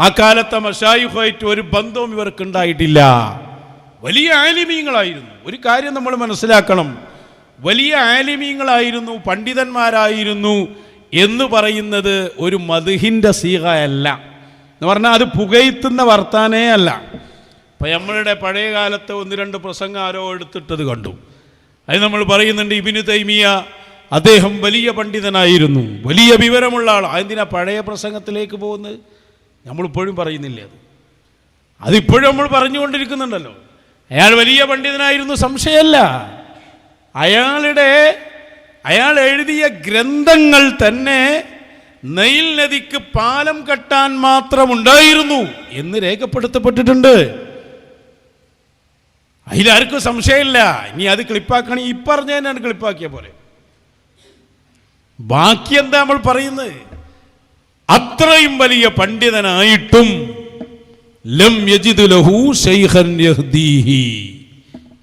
ആ കാലത്തെ മഷായുഹായിട്ട് ഒരു ബന്ധവും ഇവർക്ക് ഉണ്ടായിട്ടില്ല. വലിയ ആലിമീങ്ങളായിരുന്നു. ഒരു കാര്യം നമ്മൾ മനസ്സിലാക്കണം. വലിയ ആലിമീങ്ങളായിരുന്നു പണ്ഡിതന്മാരായിരുന്നു എന്ന് പറയുന്നത് ഒരു മധുഹിന്റെ സീഹയല്ല എന്ന് പറഞ്ഞാൽ അത് പുകയത്തുന്ന വർത്താനേ അല്ല. ഇപ്പം നമ്മളുടെ പഴയ കാലത്തെ ഒന്ന് രണ്ട് പ്രസംഗം ആരോ എടുത്തിട്ടത് കണ്ടു. അത് നമ്മൾ പറയുന്നുണ്ട് ഇബിന് തൈമിയ അദ്ദേഹം വലിയ പണ്ഡിതനായിരുന്നു. വലിയ വിവരമുള്ള ആൾ അതിനാ പഴയ പ്രസംഗത്തിലേക്ക് പോകുന്നത്? നമ്മളിപ്പോഴും പറയുന്നില്ലേ അത്? അതിപ്പോഴും നമ്മൾ പറഞ്ഞുകൊണ്ടിരിക്കുന്നുണ്ടല്ലോ. അയാൾ വലിയ പണ്ഡിതനായിരുന്നു സംശയമല്ല. അയാളുടെ അയാൾ എഴുതിയ ഗ്രന്ഥങ്ങൾ തന്നെ നൈൽ നദിക്ക് പാലം കെട്ടാൻ മാത്രമുണ്ടായിരുന്നു എന്ന് രേഖപ്പെടുത്തപ്പെട്ടിട്ടുണ്ട്. അതിലാർക്കും സംശയമില്ല. ഇനി അത് ക്ലിപ്പാക്കണി തന്നെയാണ് ക്ലിപ്പാക്കിയ പോലെ. ബാക്കി എന്താ നമ്മൾ പറയുന്നത്? അത്രയും വലിയ പണ്ഡിതനായിട്ടും ലം യജിദ് ലഹു ശൈഖൻ യഹ്ദീഹി.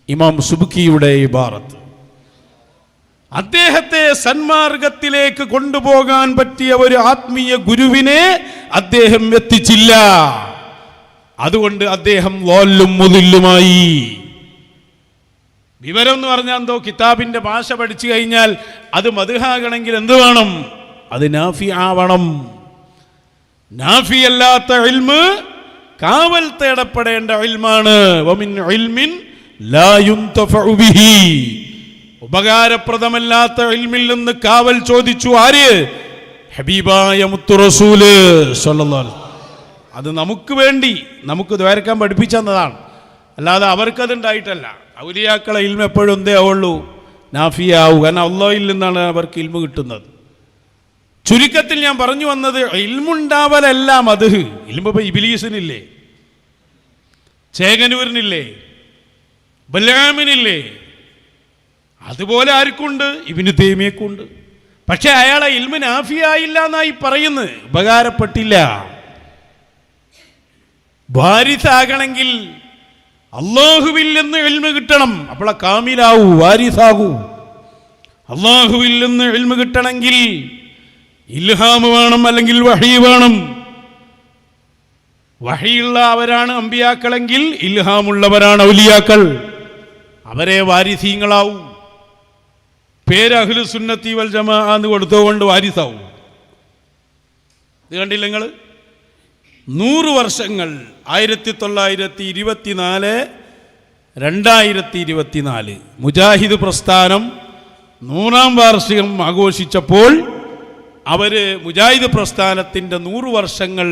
ഇമാം സുബുക്കിയുടെ ഇബാറത്ത്. അദ്ദേഹത്തെ സന്മാർഗത്തിലേക്ക് കൊണ്ടുപോകാൻ പറ്റിയ ഒരു ആത്മീയ ഗുരുവിനെ അദ്ദേഹം എത്തിച്ചില്ല. അതുകൊണ്ട് അദ്ദേഹം ലോല്ലും മുതില്ലുമായി വിവരം എന്ന് പറഞ്ഞാൽ എന്തോ കിതാബിന്റെ ഭാഷ പഠിച്ചു കഴിഞ്ഞാൽ അത് മധുഹാകണമെങ്കിൽ എന്ത് വേണം? അത് നാഫി ആവണം. നാഫി അല്ലാത്ത ഇൽമ് കാവൽ തേടപ്പെടേണ്ട ഇൽമാണ്. ഉപകാരപ്രദമല്ലാത്ത ഇൽമിൽ നിന്ന് കാവൽ ചോദിച്ചു ആര്? ഹബീബായ മുത്തു റസൂൽ അത് നമുക്ക് വേണ്ടി നമുക്ക് ദ്വാരക്കാൻ പഠിപ്പിച്ചു തന്നതാണ്. അല്ലാതെ അവർക്കത് ഉണ്ടായിട്ടല്ല ഔലിയാക്കളെ ഇൽമ എപ്പോഴും എന്തേ ആവുള്ളൂ? നാഫിയാവൂ കാരണം അള്ളോയിൽ നിന്നാണ് അവർക്ക് ഇൽമ കിട്ടുന്നത്. ചുരുക്കത്തിൽ ഞാൻ പറഞ്ഞു വന്നത് ഇൽമുണ്ടാവലല്ല മധു ഇൽമ ഇപ്പൊ ഇബിലീസിനില്ലേ? ചേകനൂരിനില്ലേ? ബലാമിനില്ലേ അതുപോലെ ആർക്കുണ്ട്? ഇവന് തേമിയക്കുണ്ട്. പക്ഷെ അയാളെ ഇൽമ നാഫിയായില്ല എന്നായി പറയുന്നത് ഉപകാരപ്പെട്ടില്ല. വാരിസാകണമെങ്കിൽ അള്ളാഹുവിൽ നിന്ന് എൽമ കിട്ടണം. അപ്പോളെ കാമിലാവൂ വാരിസാകൂ. അള്ളാഹുവിൽ നിന്ന് എൽമ കിട്ടണമെങ്കിൽ ഇൽഹാം വേണം അല്ലെങ്കിൽ വഹി വേണം. വഹിയുള്ള അവരാണ് അമ്പിയാക്കളെങ്കിൽ ഇൽഹാമുള്ളവരാണ് ഔലിയാക്കൾ. അവരെ വാരിസീങ്ങളാവും. പേര് അഹ്ലു സുന്നത്തി വൽ ജമാ എന്ന് കൊടുത്തുകൊണ്ട് വാരിസാവും. ഇത് കണ്ടില്ല നിങ്ങൾ നൂറ് വർഷങ്ങൾ ആയിരത്തി തൊള്ളായിരത്തി ഇരുപത്തിനാല് രണ്ടായിരത്തി ഇരുപത്തിനാല് മുജാഹിദ് പ്രസ്ഥാനം നൂറാം വാർഷികം ആഘോഷിച്ചപ്പോൾ അവർ മുജാഹിദ് പ്രസ്ഥാനത്തിന്റെ നൂറ് വർഷങ്ങൾ